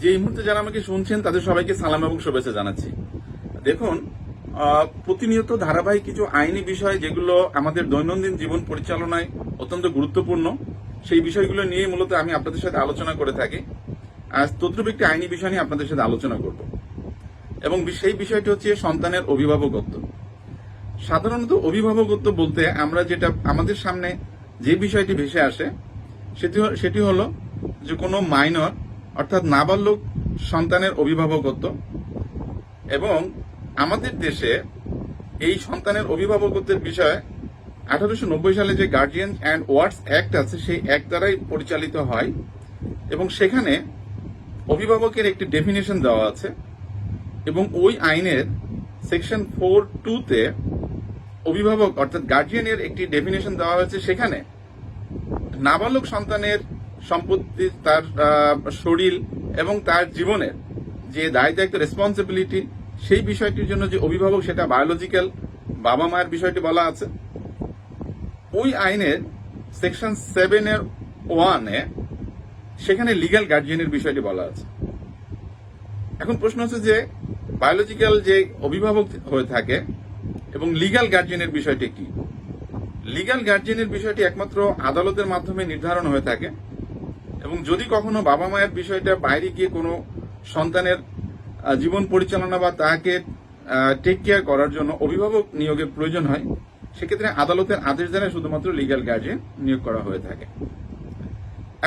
যে এই মুহূর্তে যারা আমাকে শুনছেন, তাদের সবাইকে সালাম এবং শুভেচ্ছা জানাচ্ছি। দেখুন প্রতিনিয়ত ধারাবাহিক কিছু আইনি বিষয় যেগুলো আমাদের দৈনন্দিন জীবন পরিচালনায় অত্যন্ত গুরুত্বপূর্ণ, সেই বিষয়গুলো নিয়ে মূলত আমি আপনাদের সাথে আলোচনা করে থাকি। আজ তদ্রুপ একটি আইনি বিষয় নিয়ে আপনাদের সাথে আলোচনা করব। এবং সেই বিষয়টি হচ্ছে সন্তানের অভিভাবকত্ব। সাধারণত অভিভাবকত্ব বলতে আমরা যেটা আমাদের সামনে যে বিষয়টি ভেসে আসে, সেটি সেটি হলো যে কোনো মাইনর অর্থাৎ নাবালক সন্তানের অভিভাবকত্ব এবং আমাদের দেশে এই সন্তানের অভিভাবকত্বের বিষয়ে আঠারোশো নব্বই সালে যে গার্জিয়ান অ্যান্ড ওয়ার্ডস অ্যাক্ট আছে, সেই অ্যাক্ট দ্বারাই পরিচালিত হয় এবং সেখানে অভিভাবকের একটি ডেফিনেশন দেওয়া আছে এবং ওই আইনের সেকশন ফোর টুতে অভিভাবক অর্থাৎ গার্জিয়ানের একটি ডেফিনেশন দেওয়া হয়েছে। সেখানে নাবালক সন্তানের সম্পত্তি, তার শরীর এবং তার জীবনের যে দায় দায়িত্ব রেসপন্সিবিলিটি সেই বিষয়টির জন্য যে অভিভাবক, সেটা বায়োলজিক্যাল বাবা মায়ের বিষয়টি বলা আছে। ওই আইনের সেকশন সেভেনের ওয়ানে সেখানে লিগ্যাল গার্জিয়ানের বিষয়টি বলা আছে। এখন প্রশ্ন হচ্ছে যে বায়োলজিক্যাল যে অভিভাবক হয়ে থাকে এবং লিগ্যাল গার্জিয়ানের বিষয়টি কি? লিগ্যাল গার্জিয়ানের বিষয়টি একমাত্র আদালতের মাধ্যমে নির্ধারণ হয়ে থাকে। এবং যদি কখনো বাবা মায়ের বিষয়টা বাইরে গিয়ে কোনো সন্তানের জীবন পরিচালনা বা তাকে টেক কেয়ার করার জন্য অভিভাবক নিয়োগের প্রয়োজন হয়, সেক্ষেত্রে আদালতের আদেশ দ্বারা শুধুমাত্র লিগ্যাল গার্জিয়ান নিয়োগ করা হয়ে থাকে।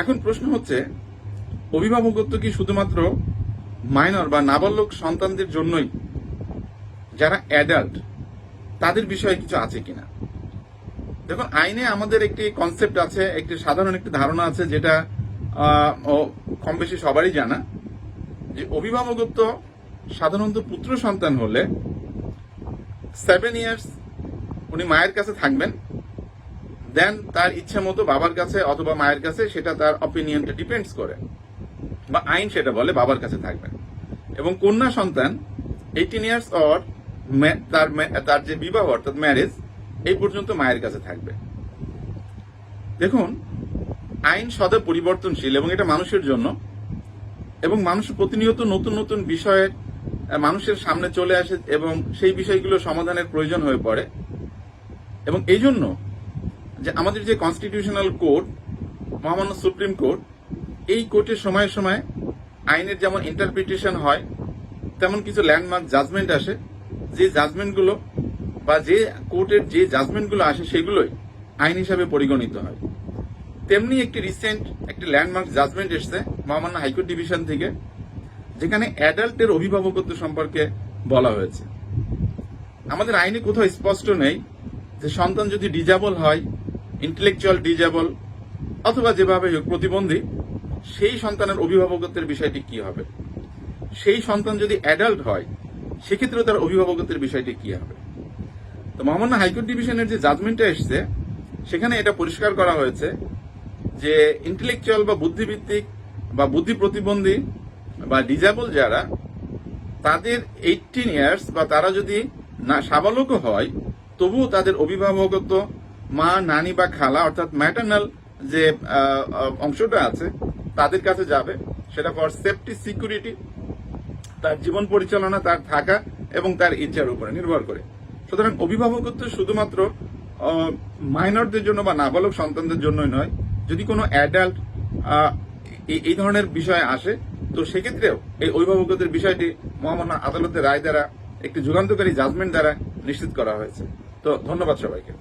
এখন প্রশ্ন হচ্ছে, অভিভাবকত্ব কি শুধুমাত্র মাইনর বা নাবালক সন্তানদের জন্যই? যারা অ্যাডাল্ট তাদের বিষয়ে কিছু আছে কিনা? দেখুন, আইনে আমাদের একটি কনসেপ্ট আছে, একটি সাধারণ একটি ধারণা আছে, যেটা কম বেশি সবারই জানা যে অভিভাবকত্ব সাধারণত পুত্র সন্তান হলে সেভেন ইয়ার্স উনি মায়ের কাছে থাকবেন দেন তার ইচ্ছা মতো বাবার কাছে অথবা মায়ের কাছে সেটা তার অপিনিয়নটা ডিপেন্ডস করে, বা আইন সেটা বলে বাবার কাছে থাকবেন। এবং কন্যা সন্তান এইটিন ইয়ার্স অর তার তার যে বিবাহ অর্থাৎ ম্যারেজ এই পর্যন্ত মায়ের কাছে থাকবে। দেখুন আইন সদা পরিবর্তনশীল এবং এটা মানুষের জন্য। এবং মানুষ প্রতিনিয়ত নতুন নতুন বিষয়ে মানুষের সামনে চলে আসে এবং সেই বিষয়গুলো সমাধানের প্রয়োজন হয়ে পড়ে। এবং এই জন্য যে আমাদের যে কনস্টিটিউশনাল কোর্ট মহামান্য সুপ্রিম কোর্ট, এই কোর্টে সময়ে সময়ে আইনের যেমন ইন্টারপ্রিটেশন হয়, তেমন কিছু ল্যান্ডমার্ক জাজমেন্ট আসে। যে জাজমেন্টগুলো বা যে কোর্টের যে জাজমেন্টগুলো আসে, সেগুলোই আইন হিসাবে পরিগণিত হয়। তেমনি একটি রিসেন্ট একটি ল্যান্ডমার্ক জাজমেন্ট এসছে মহামান্য হাইকোর্ট ডিভিশন থেকে, যেখানে অ্যাডাল্টের অভিভাবকত্ব সম্পর্কে বলা হয়েছে। আমাদের আইনে কোথাও স্পষ্ট নেই যে সন্তান যদি ডিজাবল হয় ইন্টেলেকচুয়াল ডিজাবল অথবা যেভাবে হোক প্রতিবন্ধী, সেই সন্তানের অভিভাবকত্বের বিষয়টি কি হবে? সেই সন্তান যদি অ্যাডাল্ট হয়, সেক্ষেত্রেও তার অভিভাবকত্বের বিষয়টি কি হবে? তো মহামান্য হাইকোর্ট ডিভিশনের যে জাজমেন্টটা এসছে, সেখানে এটা পরিষ্কার করা হয়েছে যে ইন্টেলেকচুয়াল বা বুদ্ধিভিত্তিক বা বুদ্ধি প্রতিবন্ধী বা ডিজেবল যারা, তাদের এইটিন ইয়ার্স বা তারা যদি না সাবালকও হয়, তবুও তাদের অভিভাবকত্ব, মা, নানি বা খালা, অর্থাৎ ম্যাটার্নাল যে অংশটা আছে, তাদের কাছে যাবে। সেটা ফর সেফটি সিকিউরিটি তার জীবন পরিচালনা, তার থাকা এবং তার ইচ্ছার উপরে নির্ভর করে। সুতরাং অভিভাবকত্ব শুধুমাত্র মাইনরদের জন্য বা নাবালক সন্তানদের জন্যই নয় যদি কোনো অ্যাডাল্ট এই ধরনের বিষয় আসে, তো সেক্ষেত্রেও এই অভিভাবকদের বিষয়টি মহামান্য আদালতের রায় দ্বারা একটি যুগান্তকারী জাজমেন্ট দ্বারা নিশ্চিত করা হয়েছে। তো ধন্যবাদ সবাইকে।